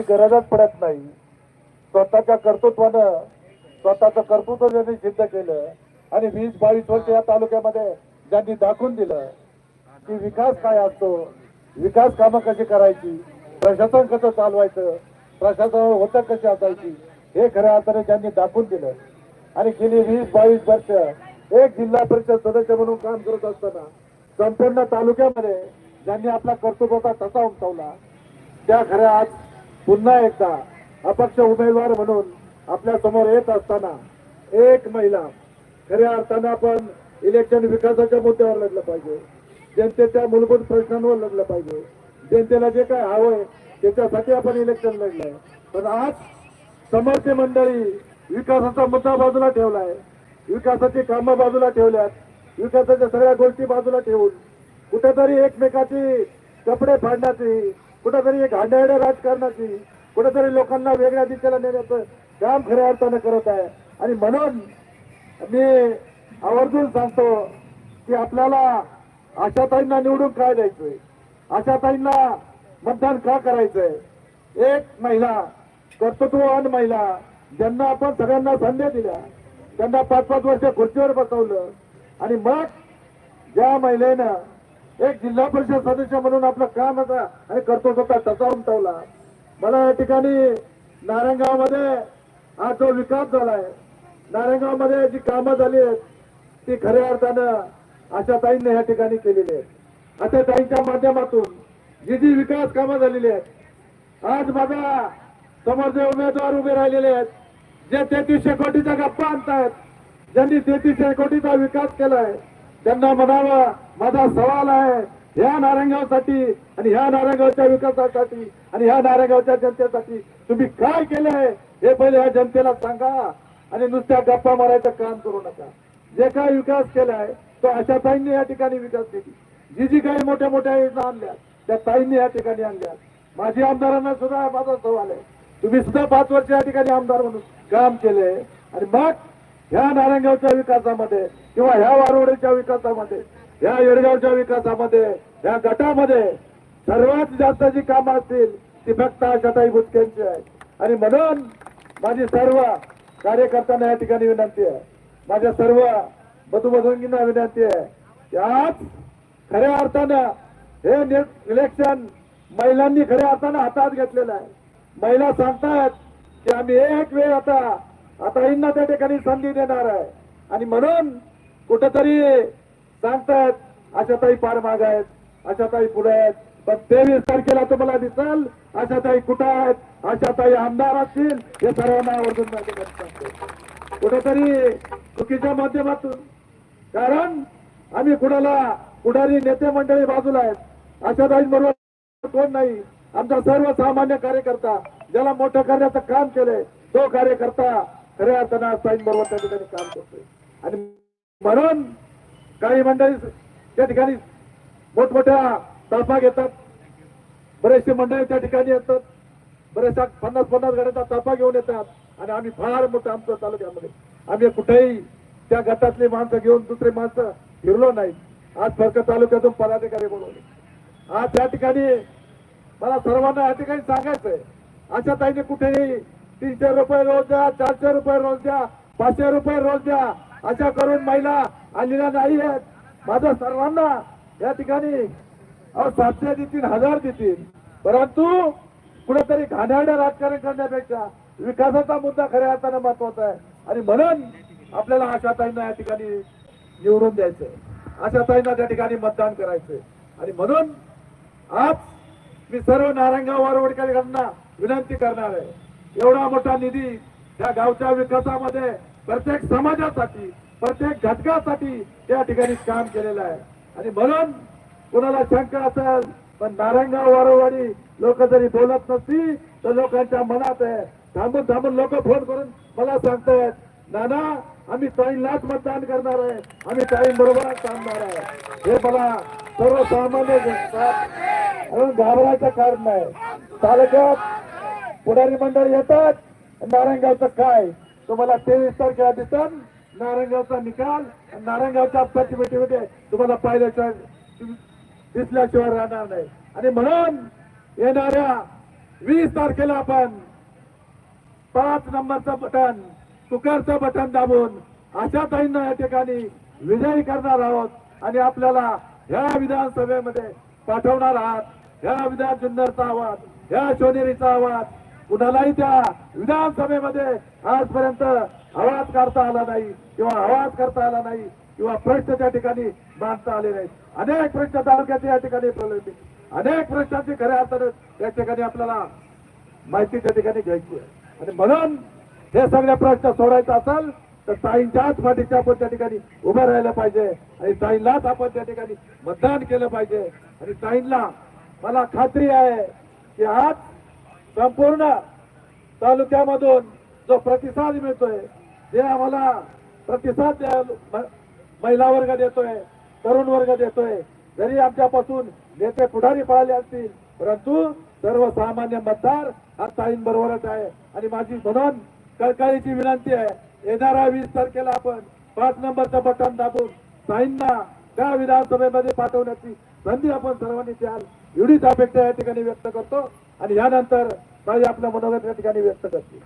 त्याची गरजच पडत नाही. स्वतःच्या कर्तृत्वानं स्वतःचं कर्तृत्व ज्यांनी सिद्ध केलं आणि वीस बावीस वर्ष या तालुक्यामध्ये ज्यांनी दाखवून दिलं की विकास काय असतो विकास कामं कशी करायची प्रशासन कसं चालवायचं प्रशासन होतं कशी असायची हे खऱ्या अर्थाने ज्यांनी दाखवून दिलं. आणि गेली वीस बावीस वर्ष एक जिल्हा परिषद सदस्य म्हणून काम करत असताना संपूर्ण तालुक्यामध्ये ज्यांनी आपला कर्तृत्वाचा ठसा उमटवला त्या खऱ्या आज पुन्हा एकदा अपक्ष उमेदवार म्हणून आपल्यासमोर येत असताना एक महिला खऱ्या अर्थानं आपण इलेक्शन विकासाच्या मुद्द्यावर लढलं पाहिजे. जनतेच्या मूलभूत प्रश्नांवर लढलं पाहिजे. जनतेला जे काय हवंय त्याच्यासाठी आपण इलेक्शन लढलंय. पण आज समर्थी मंडळी विकासाचा मुद्दा बाजूला ठेवलाय. विकासाची कामं बाजूला ठेवल्यात. विकासाच्या सगळ्या गोष्टी बाजूला ठेवून कुठेतरी एकमेकाची कपडे फाडण्याची कुठेतरी एक हांडायड्या राजकारणाची कुठेतरी लोकांना वेगळ्या दिशेला नेण्याचं काम खऱ्या अर्थानं करत आहे. आणि म्हणून मी आवर्जून सांगतो की आपल्याला आशाताईंना निवडून काय द्यायचंय? आशाताईंना मतदान का करायचंय? एक महिला कर्तृत्ववान महिला ज्यांना आपण सगळ्यांना संधी दिल्या त्यांना पाच पाच वर्ष खुर्चीवर बसवलं आणि मग ज्या महिलेनं एक जिल्हा परिषद सदस्य म्हणून आपलं काम आता आणि कर्तृत्वाचा तसा उमटवला. मला या ठिकाणी नारायणगावमध्ये हा जो विकास झालाय नारायणगावमध्ये जी कामं झाली आहेत ती खऱ्या अर्थानं अशा ताईंनी या ठिकाणी केलेली आहेत. अशा ताईंच्या माध्यमातून जी जी विकास कामं झालेली आहेत आज माझा समोर जे उमेदवार उभे राहिलेले आहेत जे तेहतीसशे कोटीचा गप्पा आणतायत ज्यांनी तेहतीसशे कोटीचा विकास केलाय त्यांना म्हणावं माझा सवाल आहे ह्या नारायणगावसाठी आणि ह्या नारायणगावच्या विकासासाठी आणि ह्या नारायणगावच्या जनतेसाठी तुम्ही काय केलंय हे पहिले ह्या जनतेला सांगा आणि नुसत्या गप्पा मारायचं काम करू नका. जे काय विकास केलाय तो अशा ताईंनी या ठिकाणी विकास केली. जी जी काही मोठ्या मोठ्या योजना आणल्या त्या ताईंनी या ठिकाणी आणल्या. माझी आमदारांना सुद्धा माझा सवाल आहे. तुम्ही सुद्धा पाच वर्ष या ठिकाणी आमदार म्हणून काम केले आणि मग ह्या नारायणगावच्या विकासामध्ये किंवा ह्या वारवडेच्या विकासामध्ये ह्या येडगावच्या विकासामध्ये ह्या गटामध्ये सर्वात जास्त जी कामं असतील ती फक्त आशाताई बुचकेंची आहे आणि म्हणून माझी सर्व कार्यकर्त्यांना या ठिकाणी विनंती आहे. माझ्या सर्व बधुबधूंगींना विनंती आहे की आज खऱ्या अर्थानं हे इलेक्शन महिलांनी खऱ्या अर्थानं हातात घेतलेलं आहे. महिला सांगतायत की आम्ही एक वेळ आता आता इंना त्या ठिकाणी संधी देणार आहे. आणि म्हणून कुठेतरी सांगतायत आशाताई पार माग आहेत आशाताई पुढे आहेत. पण तेवीस तारखेला तुम्हाला दिसल आशाताई कुठं आहेत आशाताई आमदार असतील हे सर्वांना आवर्जून सांगतो कुठेतरी चुकीच्या माध्यमातून. कारण आम्ही कुणाला पुढारी नेते मंडळी बाजूला आहेत. आशाताईंबरोबर कोण नाही. आमचा सर्वसामान्य कार्यकर्ता ज्याला मोठं करण्याचं काम केलंय तो कार्यकर्ता खऱ्या अर्थानं बरोबर त्या ठिकाणी काम करतोय. आणि म्हणून काही मंडळी त्या ठिकाणी मोठमोठ्या ताफा घेतात. बरेचसे मंडळी त्या ठिकाणी येतात. बरेचशा पन्नास पन्नास गटाचा ताफा घेऊन येतात. आणि आम्ही फार मोठं आमचं तालुक्यामध्ये आम्ही कुठेही त्या गटातली माणसं घेऊन दुसरे माणसं फिरलो नाही आज फरक तालुक्यातून पदाधिकारी बोलवले आज त्या ठिकाणी मला सर्वांना या ठिकाणी सांगायचंय. अशा ताईने कुठेही तीनशे रुपये रोज द्या चारशे रुपये रोज द्या पाचशे रुपये रोज द्या. अशा करून महिला आलेल्या नाही आहेत. माझं सर्वांना या ठिकाणी सातशे देतील हजार देतील. परंतु कुठेतरी घाण्यारड्या राजकारण करण्यापेक्षा विकासाचा मुद्दा खऱ्या अर्थानं महत्त्वाचा आहे. आणि म्हणून आपल्याला आशाताईंना या ठिकाणी निवडून द्यायचंय आशाताईंना त्या ठिकाणी मतदान करायचंय आणि म्हणून आज मी सर्व नारायणगाव वारवडकरांना विनंती करणार आहे. एवढा मोठा निधी त्या गावच्या विकासामध्ये प्रत्येक समाजासाठी प्रत्येक घटकासाठी त्या ठिकाणी काम केलेलं आहे. आणि म्हणून कुणाला शंका असेल पण नारायणगाव वारवाडी लोक जरी बोलत नसती तर लोकांच्या मनात आहे. थांबून थांबून लोक फोन करून मला सांगतायत नाना आम्ही ताईंलाच मतदान करणार आहे. आम्ही ताई बरोबरच थांबणार आहे. हे मला सर्वसामान्य घाबरायचं कारण नाही. तालुक्यात पुढारी मंडळ येतात. नारायणगावचं काय? तुम्हाला तेवीस तारखेला दिसन. नारायणगावचा निकाल. आणि नारायणगावच्या प्रतिभेटीमध्ये तुम्हाला पाहिल्याशिवाय दिसल्याशिवाय राहणार नाही. आणि म्हणून येणाऱ्या वीस तारखेला आपण पाच नंबरचं बटन तुकारचं बटन दाबून अशा ताईंना या ठिकाणी विजयी करणार आहोत. आणि आपल्याला ह्या विधानसभेमध्ये पाठवणार आहात. ह्या विधान जुन्नरचा आवाज ह्या शोनेरीचा आवाज कुणालाही त्या विधानसभेमध्ये आजपर्यंत आवाज काढता आला नाही किंवा आवाज करता आला नाही किंवा प्रश्न त्या ठिकाणी मांडता आले नाही अनेक प्रश्न तालुक्याचे या ठिकाणी प्रलंबित. अनेक प्रश्नांची खऱ्या अर्थानं या ठिकाणी आपल्याला माहिती त्या ठिकाणी घ्यायची आहे. आणि म्हणून हे सगळे प्रश्न सोडायचा असेल तर ताईंच्याच पाठीशी आपण त्या ठिकाणी उभं राहिलं पाहिजे आणि ताईंलाच आपण त्या ठिकाणी मतदान केलं पाहिजे. आणि ताईंना मला खात्री आहे की आज संपूर्ण तालुक्यामधून जो प्रतिसाद मिळतोय जे आम्हाला प्रतिसाद महिला वर्ग देतोय तरुण वर्ग देतोय जरी आमच्यापासून नेते पुढारी पळाले असतील परंतु सर्वसामान्य मतदार हा ताईंबरोबरच आहे. आणि माझी म्हणून कळकळीची विनंती आहे येणाऱ्या वीस तारखेला आपण पाच नंबरचं बटन दाबून ताईंना त्या विधानसभेमध्ये पाठवण्याची संधी आपण सर्वांनी द्याल. एवढीच अपेक्षा या ठिकाणी व्यक्त करतो आणि यानंतर काही आपल्या मनोगत या ठिकाणी व्यक्त करते